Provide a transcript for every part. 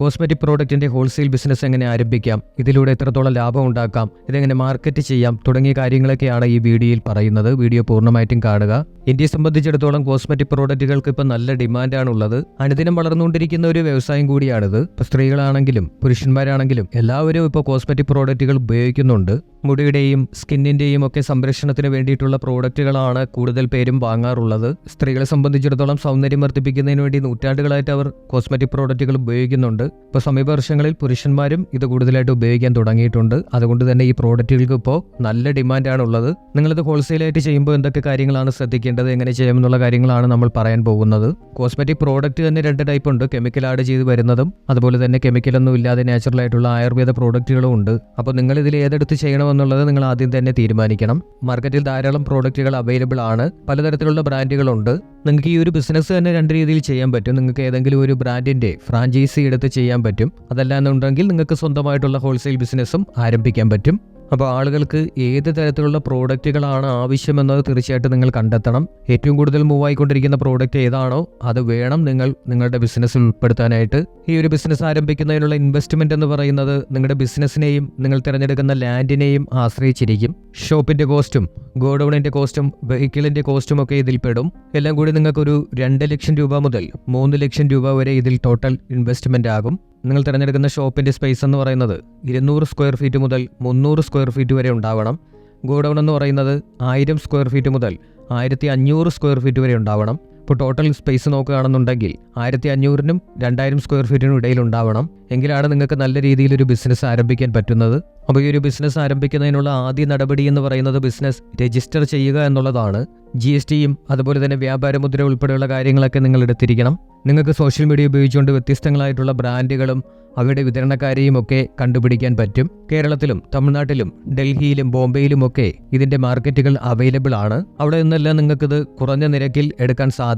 Cosmetic പ്രോഡക്റ്റിന്റെ wholesale business എങ്ങനെ ആരംഭിക്കാം? ഇതിലൂടെ എത്രത്തോളം ലാഭം ഉണ്ടാക്കാം? ഇതെങ്ങനെ മാർക്കറ്റ് ചെയ്യാം? തുടങ്ങിയ കാര്യങ്ങളൊക്കെയാണ് ഈ വീഡിയോയിൽ പറയുന്നത്. വീഡിയോ പൂർണമായിട്ടും കാണുക. ഇന്ത്യയെ സംബന്ധിച്ചിടത്തോളം കോസ്മെറ്റിക് പ്രോഡക്റ്റുകൾക്ക് ഇപ്പം നല്ല ഡിമാൻഡാണ് ഉള്ളത് അനുദിനം വളർന്നുകൊണ്ടിരിക്കുന്ന ഒരു വ്യവസായം കൂടിയാണിത്. ഇപ്പോൾ സ്ത്രീകളാണെങ്കിലും പുരുഷന്മാരാണെങ്കിലും എല്ലാവരും ഇപ്പോൾ കോസ്മെറ്റിക് പ്രോഡക്റ്റുകൾ ഉപയോഗിക്കുന്നുണ്ട്. മുടിയുടെയും സ്കിന്നിന്റെയും ഒക്കെ സംരക്ഷണത്തിന് വേണ്ടിയിട്ടുള്ള പ്രോഡക്റ്റുകളാണ് കൂടുതൽ പേരും വാങ്ങാറുള്ളത്. സ്ത്രീകളെ സംബന്ധിച്ചിടത്തോളം സൗന്ദര്യം വർദ്ധിപ്പിക്കുന്നതിന് വേണ്ടി നൂറ്റാണ്ടുകളായിട്ട് അവർ കോസ്മെറ്റിക് പ്രോഡക്റ്റുകൾ ഉപയോഗിക്കുന്നുണ്ട്. ഇപ്പോൾ സമീപ വർഷങ്ങളിൽ പുരുഷന്മാരും ഇത് കൂടുതലായിട്ട് ഉപയോഗിക്കാൻ തുടങ്ങിയിട്ടുണ്ട്. അതുകൊണ്ട് തന്നെ ഈ പ്രോഡക്റ്റുകൾക്ക് ഇപ്പോൾ നല്ല ഡിമാൻഡാണ് ഉള്ളത് നിങ്ങളിത് ഹോൾസെയിലായിട്ട് ചെയ്യുമ്പോൾ എന്തൊക്കെ കാര്യങ്ങളാണ് ശ്രദ്ധിക്കേണ്ടത് എങ്ങനെ ചെയ്യാമെന്നുള്ള കാര്യങ്ങളാണ് നമ്മൾ പറയാൻ പോകുന്നത്. കോസ്മെറ്റിക് പ്രോഡക്റ്റ് തന്നെ രണ്ട് ടൈപ്പ് ഉണ്ട്. കെമിക്കൽ ആഡ് ചെയ്ത് വരുന്നതും അതുപോലെ തന്നെ കെമിക്കലൊന്നും ഇല്ലാതെ നാച്ചുറൽ ആയിട്ടുള്ള ആയുർവേദ പ്രോഡക്റ്റുകളും ഉണ്ട്. അപ്പോൾ നിങ്ങൾ ഇതിൽ ഏതെടുത്ത് ചെയ്യണമെന്നുള്ളത് നിങ്ങൾ ആദ്യം തന്നെ തീരുമാനിക്കണം. മാർക്കറ്റിൽ ധാരാളം പ്രോഡക്റ്റുകൾ അവൈലബിൾ ആണ്. പലതരത്തിലുള്ള ബ്രാൻഡുകളുണ്ട്. നിങ്ങൾക്ക് ഈ ഒരു ബിസിനസ് തന്നെ രണ്ട് രീതിയിൽ ചെയ്യാൻ പറ്റും. നിങ്ങൾക്ക് ഏതെങ്കിലും ഒരു ബ്രാൻഡിന്റെ ഫ്രാഞ്ചൈസി എടുത്ത് ചെയ്യാൻ പറ്റും. അതല്ല എന്നുണ്ടെങ്കിൽ നിങ്ങൾക്ക് സ്വന്തമായിട്ടുള്ള ഹോൾസെയിൽ ബിസിനസ്സും ആരംഭിക്കാൻ പറ്റും. അപ്പോൾ ആളുകൾക്ക് ഏത് തരത്തിലുള്ള പ്രോഡക്റ്റുകളാണ് ആവശ്യമെന്നത് തീർച്ചയായിട്ടും നിങ്ങൾ കണ്ടെത്തണം. ഏറ്റവും കൂടുതൽ മൂവ് ആയിക്കൊണ്ടിരിക്കുന്ന പ്രോഡക്റ്റ് ഏതാണോ അത് വേണം നിങ്ങൾ നിങ്ങളുടെ ബിസിനസ്സിൽ ഉൾപ്പെടുത്താനായിട്ട്. ഈ ഒരു ബിസിനസ് ആരംഭിക്കുന്നതിനുള്ള ഇൻവെസ്റ്റ്മെന്റ് എന്ന് പറയുന്നത് നിങ്ങളുടെ ബിസിനസ്സിനെയും നിങ്ങൾ തിരഞ്ഞെടുക്കുന്ന ലാൻഡിനെയും ആശ്രയിച്ചിരിക്കും. ഷോപ്പിന്റെ കോസ്റ്റും ഗോഡൌണിന്റെ കോസ്റ്റും വെഹിക്കിളിന്റെ കോസ്റ്റും ഒക്കെ ഇതിൽ പെടും. എല്ലാം കൂടി നിങ്ങൾക്കൊരു രണ്ട് ലക്ഷം രൂപ മുതൽ മൂന്ന് ലക്ഷം രൂപ വരെ ഇതിൽ ടോട്ടൽ ഇൻവെസ്റ്റ്മെന്റ് ആകും. നിങ്ങൾ തിരഞ്ഞെടുക്കുന്ന ഷോപ്പിന്റെ സ്പേസ് എന്ന് പറയുന്നത് ഇരുന്നൂറ് സ്ക്വയർ ഫീറ്റ് മുതൽ മുന്നൂറ് സ്ക്വയർ ഫീറ്റ് വരെ ഉണ്ടാവണം. ഗോഡൗൺ എന്ന് പറയുന്നത് ആയിരം സ്ക്വയർ ഫീറ്റ് മുതൽ ആയിരത്തി അഞ്ഞൂറ് സ്ക്വയർ ഫീറ്റ് വരെ ഉണ്ടാവണം. ഇപ്പോൾ ടോട്ടൽ സ്പേസ് നോക്കുകയാണെന്നുണ്ടെങ്കിൽ ആയിരത്തി അഞ്ഞൂറിനും രണ്ടായിരം സ്ക്വയർ ഫീറ്റിനും ഇടയിൽ ഉണ്ടാവണം. എങ്കിലാണ് നിങ്ങൾക്ക് നല്ല രീതിയിൽ ഒരു ബിസിനസ് ആരംഭിക്കാൻ പറ്റുന്നത്. അപ്പോൾ ഈ ഒരു ബിസിനസ് ആരംഭിക്കുന്നതിനുള്ള ആദ്യ നടപടി എന്ന് പറയുന്നത് ബിസിനസ് രജിസ്റ്റർ ചെയ്യുക എന്നുള്ളതാണ്. ജി എസ് ടിയും അതുപോലെ തന്നെ വ്യാപാര മുദ്ര ഉൾപ്പെടെയുള്ള കാര്യങ്ങളൊക്കെ നിങ്ങൾ എടുത്തിരിക്കണം. നിങ്ങൾക്ക് സോഷ്യൽ മീഡിയ ഉപയോഗിച്ചുകൊണ്ട് വ്യത്യസ്തങ്ങളായിട്ടുള്ള ബ്രാൻഡുകളും അവയുടെ വിതരണക്കാരെയും ഒക്കെ കണ്ടുപിടിക്കാൻ പറ്റും. കേരളത്തിലും തമിഴ്നാട്ടിലും ഡൽഹിയിലും ബോംബെയിലും ഒക്കെ ഇതിന്റെ മാർക്കറ്റുകൾ അവൈലബിൾ ആണ്. അവിടെ നിന്നെല്ലാം നിങ്ങൾക്കിത് കുറഞ്ഞ നിരക്കിൽ എടുക്കാൻ സാധിക്കും.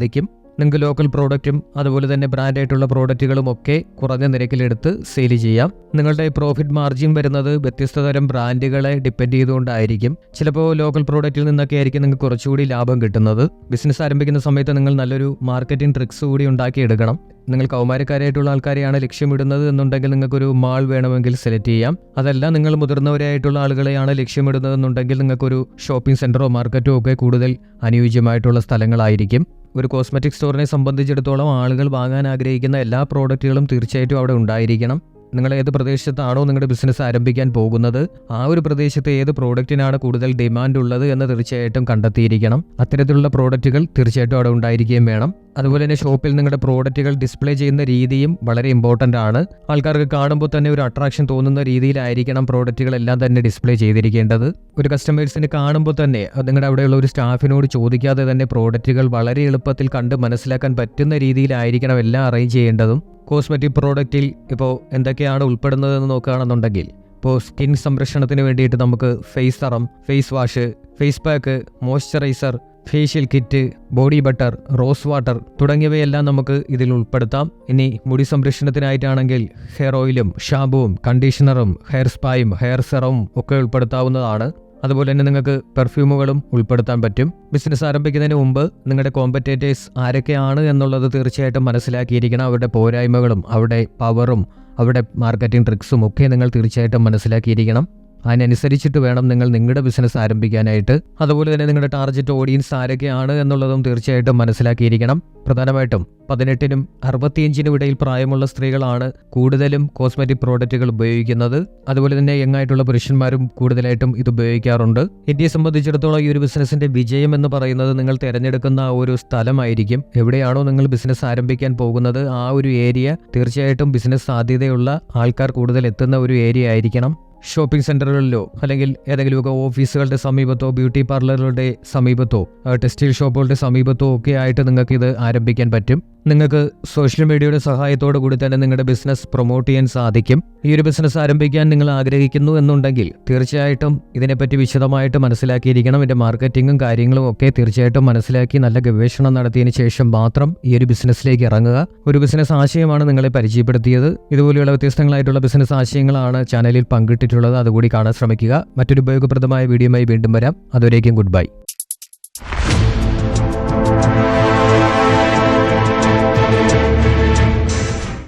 നിങ്ങൾക്ക് ലോക്കൽ പ്രോഡക്റ്റും അതുപോലെ തന്നെ ബ്രാൻഡായിട്ടുള്ള പ്രോഡക്റ്റുകളും ഒക്കെ കുറഞ്ഞ നിരക്കിലെടുത്ത് സെയിൽ ചെയ്യാം. നിങ്ങളുടെ പ്രോഫിറ്റ് മാർജിൻ വരുന്നത് വ്യത്യസ്ത തരം ബ്രാൻഡുകളെ ഡിപ്പെൻഡ് ചെയ്തുകൊണ്ടായിരിക്കും. ചിലപ്പോൾ ലോക്കൽ പ്രോഡക്റ്റിൽ നിന്നൊക്കെ ആയിരിക്കും നിങ്ങൾക്ക് കുറച്ചുകൂടി ലാഭം കിട്ടുന്നത്. ബിസിനസ് ആരംഭിക്കുന്ന സമയത്ത് നിങ്ങൾ നല്ലൊരു മാർക്കറ്റിംഗ് ട്രിക്സ് കൂടി ഉണ്ടാക്കിയെടുക്കണം. നിങ്ങൾ കൗമാരക്കാരായിട്ടുള്ള ആൾക്കാരെയാണ് ലക്ഷ്യമിടുന്നത് എന്നുണ്ടെങ്കിൽ നിങ്ങൾക്കൊരു മാൾ വേണമെങ്കിൽ സെലക്ട് ചെയ്യാം. അതല്ല നിങ്ങൾ മുതിർന്നവരായിട്ടുള്ള ആളുകളെയാണ് ലക്ഷ്യമിടുന്നത് എന്നുണ്ടെങ്കിൽ നിങ്ങൾക്കൊരു ഷോപ്പിംഗ് സെന്ററോ മാർക്കറ്റോ ഒക്കെ കൂടുതൽ അനുയോജ്യമായിട്ടുള്ള സ്ഥലങ്ങളായിരിക്കും. ഒരു കോസ്മെറ്റിക് സ്റ്റോറിനെ സംബന്ധിച്ചിടത്തോളം ആളുകൾ വാങ്ങാൻ ആഗ്രഹിക്കുന്ന എല്ലാ പ്രോഡക്റ്റുകളും തീർച്ചയായിട്ടും അവിടെ ഉണ്ടായിരിക്കണം. നിങ്ങൾ ഏത് പ്രദേശത്താണോ നിങ്ങളുടെ ബിസിനസ് ആരംഭിക്കാൻ പോകുന്നത് ആ ഒരു പ്രദേശത്തെ ഏത് പ്രോഡക്റ്റിനാണ് കൂടുതൽ ഡിമാൻഡ് ഉള്ളത് എന്ന് തീർച്ചയായിട്ടും കണ്ടെത്തിയിരിക്കണം. അത്തരത്തിലുള്ള പ്രോഡക്റ്റുകൾ തീർച്ചയായിട്ടും അവിടെ ഉണ്ടായിരിക്കുകയും വേണം. അതുപോലെ തന്നെ ഷോപ്പിൽ നിങ്ങളുടെ പ്രോഡക്റ്റുകൾ ഡിസ്പ്ലേ ചെയ്യുന്ന രീതിയും വളരെ ഇമ്പോർട്ടന്റ് ആണ്. ആൾക്കാർക്ക് കാണുമ്പോൾ തന്നെ ഒരു അട്രാക്ഷൻ തോന്നുന്ന രീതിയിലായിരിക്കണം പ്രോഡക്റ്റുകളെല്ലാം തന്നെ ഡിസ്പ്ലേ ചെയ്തിരിക്കേണ്ടത്. ഒരു കസ്റ്റമേഴ്സിന് കാണുമ്പോൾ തന്നെ നിങ്ങളുടെ അവിടെയുള്ള ഒരു സ്റ്റാഫിനോട് ചോദിക്കാതെ തന്നെ പ്രോഡക്റ്റുകൾ വളരെ എളുപ്പത്തിൽ കണ്ട് മനസ്സിലാക്കാൻ പറ്റുന്ന രീതിയിലായിരിക്കണം എല്ലാം അറേഞ്ച് ചെയ്യേണ്ടതും. കോസ്മെറ്റിക് പ്രോഡക്റ്റിൽ ഇപ്പോൾ എന്തൊക്കെയാണ് ഉൾപ്പെടുന്നതെന്ന് നോക്കുകയാണെന്നുണ്ടെങ്കിൽ ഇപ്പോൾ സ്കിൻ സംരക്ഷണത്തിന് വേണ്ടിയിട്ട് നമുക്ക് face serum face wash face pack moisturiser facial kit body butter rose water തുടങ്ങിയവയെല്ലാം നമുക്ക് ഇതിൽ ഉൾപ്പെടുത്താം. ഇനി മുടി സംരക്ഷണത്തിനായിട്ടാണെങ്കിൽ ഹെയർ ഓയിലും ഷാമ്പുവും കണ്ടീഷണറും ഹെയർ സ്പായും ഹെയർ സെറവും ഒക്കെ ഉൾപ്പെടുത്താവുന്നതാണ്. അതുപോലെ തന്നെ നിങ്ങൾക്ക് പെർഫ്യൂമുകളും ഉൾപ്പെടുത്താൻ പറ്റും. ബിസിനസ് ആരംഭിക്കുന്നതിന് മുമ്പ് നിങ്ങളുടെ കോമ്പറ്റേറ്റേഴ്സ് ആരൊക്കെയാണ് എന്നുള്ളത് തീർച്ചയായിട്ടും മനസ്സിലാക്കിയിരിക്കണം. അവരുടെ പോരായ്മകളും അവരുടെ പവറും അവരുടെ മാർക്കറ്റിംഗ് ട്രിക്സും ഒക്കെ നിങ്ങൾ തീർച്ചയായിട്ടും മനസ്സിലാക്കിയിരിക്കണം. അതിനനുസരിച്ചിട്ട് വേണം നിങ്ങൾ നിങ്ങളുടെ ബിസിനസ് ആരംഭിക്കാനായിട്ട്. അതുപോലെ തന്നെ നിങ്ങളുടെ ടാർഗറ്റ് ഓഡിയൻസ് ആരൊക്കെയാണ് എന്നുള്ളതും തീർച്ചയായിട്ടും മനസ്സിലാക്കിയിരിക്കണം. പ്രധാനമായിട്ടും പതിനെട്ടിനും അറുപത്തിയഞ്ചിനും ഇടയിൽ പ്രായമുള്ള സ്ത്രീകളാണ് കൂടുതലും കോസ്മെറ്റിക് പ്രോഡക്റ്റുകൾ ഉപയോഗിക്കുന്നത്. അതുപോലെ തന്നെ യങ്ങായിട്ടുള്ള പുരുഷന്മാരും കൂടുതലായിട്ടും ഇത് ഉപയോഗിക്കാറുണ്ട്. ഇന്ത്യയെ സംബന്ധിച്ചിടത്തോളം ഈ ഒരു ബിസിനസിന്റെ വിജയം എന്ന് പറയുന്നത് നിങ്ങൾ തിരഞ്ഞെടുക്കുന്ന ഒരു സ്ഥലമായിരിക്കും. എവിടെയാണോ നിങ്ങൾ ബിസിനസ് ആരംഭിക്കാൻ പോകുന്നത് ആ ഒരു ഏരിയ തീർച്ചയായിട്ടും ബിസിനസ് സാധ്യതയുള്ള ആൾക്കാർ കൂടുതൽ എത്തുന്ന ഒരു ഏരിയ ആയിരിക്കണം. ഷോപ്പിംഗ് സെന്ററുകളിലോ അല്ലെങ്കിൽ ഏതെങ്കിലുമൊക്കെ ഓഫീസുകളുടെ സമീപത്തോ ബ്യൂട്ടി പാർലറുകളുടെ സമീപത്തോ ടെക്സ്റ്റൈൽ ഷോപ്പുകളുടെ സമീപത്തോ ഒക്കെ ആയിട്ട് നിങ്ങൾക്ക് ഇത് ആരംഭിക്കാൻ പറ്റും. നിങ്ങൾക്ക് സോഷ്യൽ മീഡിയയുടെ സഹായത്തോടു കൂടി തന്നെ നിങ്ങളുടെ ബിസിനസ് പ്രൊമോട്ട് ചെയ്യാൻ സാധിക്കും. ഈ ഒരു ബിസിനസ് ആരംഭിക്കാൻ നിങ്ങൾ ആഗ്രഹിക്കുന്നു എന്നുണ്ടെങ്കിൽ തീർച്ചയായിട്ടും ഇതിനെപ്പറ്റി വിശദമായിട്ട് മനസ്സിലാക്കിയിരിക്കണം. ഇതിന്റെ മാർക്കറ്റിങ്ങും കാര്യങ്ങളും ഒക്കെ തീർച്ചയായിട്ടും മനസ്സിലാക്കി നല്ല ഗവേഷണം നടത്തിയതിനു ശേഷം മാത്രം ഈ ഒരു ബിസിനസ്സിലേക്ക് ഇറങ്ങുക. ഒരു ബിസിനസ് ആശയമാണ് നിങ്ങളെ പരിചയപ്പെടുത്തിയത്. ഇതുപോലെയുള്ള വ്യത്യസ്തങ്ങളായിട്ടുള്ള ബിസിനസ് ആശയങ്ങളാണ് ചാനലിൽ പങ്കിട്ടിട്ടുള്ളത് അതുകൂടി കാണാൻ ശ്രമിക്കുക. മറ്റൊരു ഉപയോഗപ്രദമായ വീഡിയോയുമായി വീണ്ടും വരാം. അതുവരേക്കും ഗുഡ് ബൈ